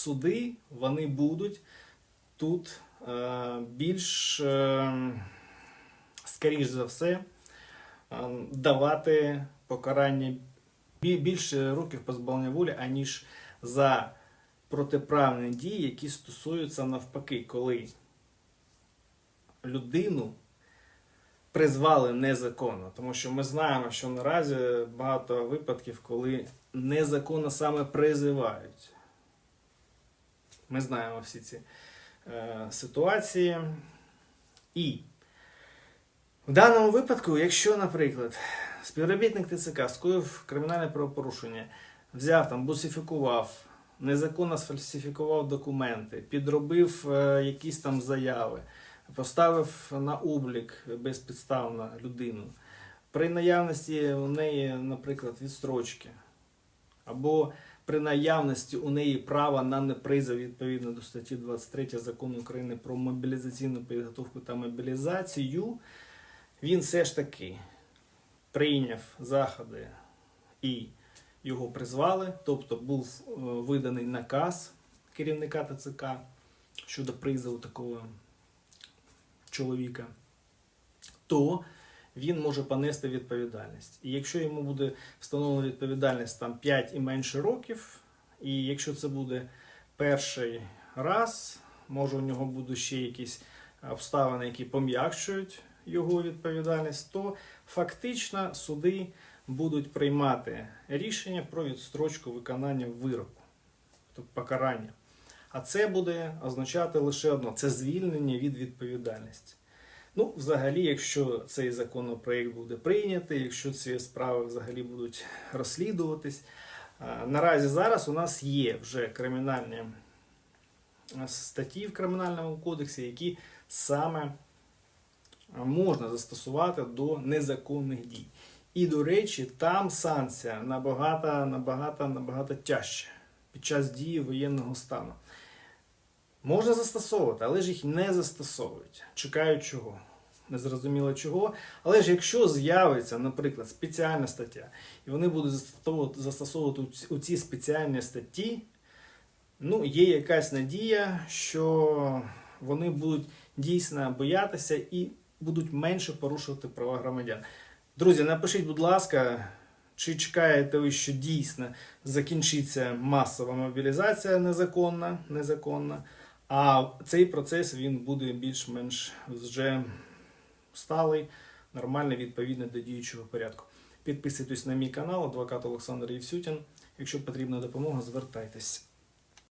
суди вони будуть тут е, більш, е, скоріш за все, е, давати покарання більше років позбавлення волі, аніж за протиправні дії, які стосуються навпаки, коли людину призвали незаконно. Тому що ми знаємо, що наразі багато випадків, коли незаконно саме призивають. Ми знаємо всі ці е, ситуації. І в даному випадку, якщо, наприклад, співробітник ТЦК скоїв кримінальне правопорушення, взяв там, бусифікував, незаконно сфальсифікував документи, підробив е, якісь там заяви, поставив на облік безпідставно людину. При наявності у неї, наприклад, відстрочки, або при наявності у неї права на непризов відповідно до статті 23 закону України про мобілізаційну підготовку та мобілізацію, він все ж таки прийняв заходи і його призвали, тобто був е, виданий наказ керівника ТЦК щодо призову такого чоловіка, то він може понести відповідальність. І якщо йому буде встановлена відповідальність там 5 і менше років, і якщо це буде перший раз, може у нього будуть ще якісь обставини, які пом'якшують його відповідальність, то фактично суди будуть приймати рішення про відстрочку виконання вироку, тобто покарання. А це буде означати лише одно: це звільнення від відповідальності. Ну, взагалі, якщо цей законопроект буде прийнятий, якщо ці справи взагалі будуть розслідуватись, наразі зараз у нас є вже кримінальні статті в Кримінальному кодексі, які саме можна застосувати до незаконних дій. І, до речі, там санкція набагато, набагато, набагато тяжче під час дії воєнного стану. Можна застосовувати, але ж їх не застосовують. Чекають чого. Незрозуміло чого. Але ж якщо з'явиться, наприклад, спеціальна стаття, і вони будуть застосовувати, застосовувати у ці- спеціальні статті, ну, є якась надія, що вони будуть дійсно боятися і будуть менше порушувати права громадян. Друзі, напишіть, будь ласка, чи чекаєте ви, що дійсно закінчиться масова мобілізація незаконна, незаконна, а цей процес він буде більш-менш вже сталий, нормальний, відповідний до діючого порядку. Підписуйтесь на мій канал, адвокат Олександр Євсютін. Якщо потрібна допомога, звертайтесь.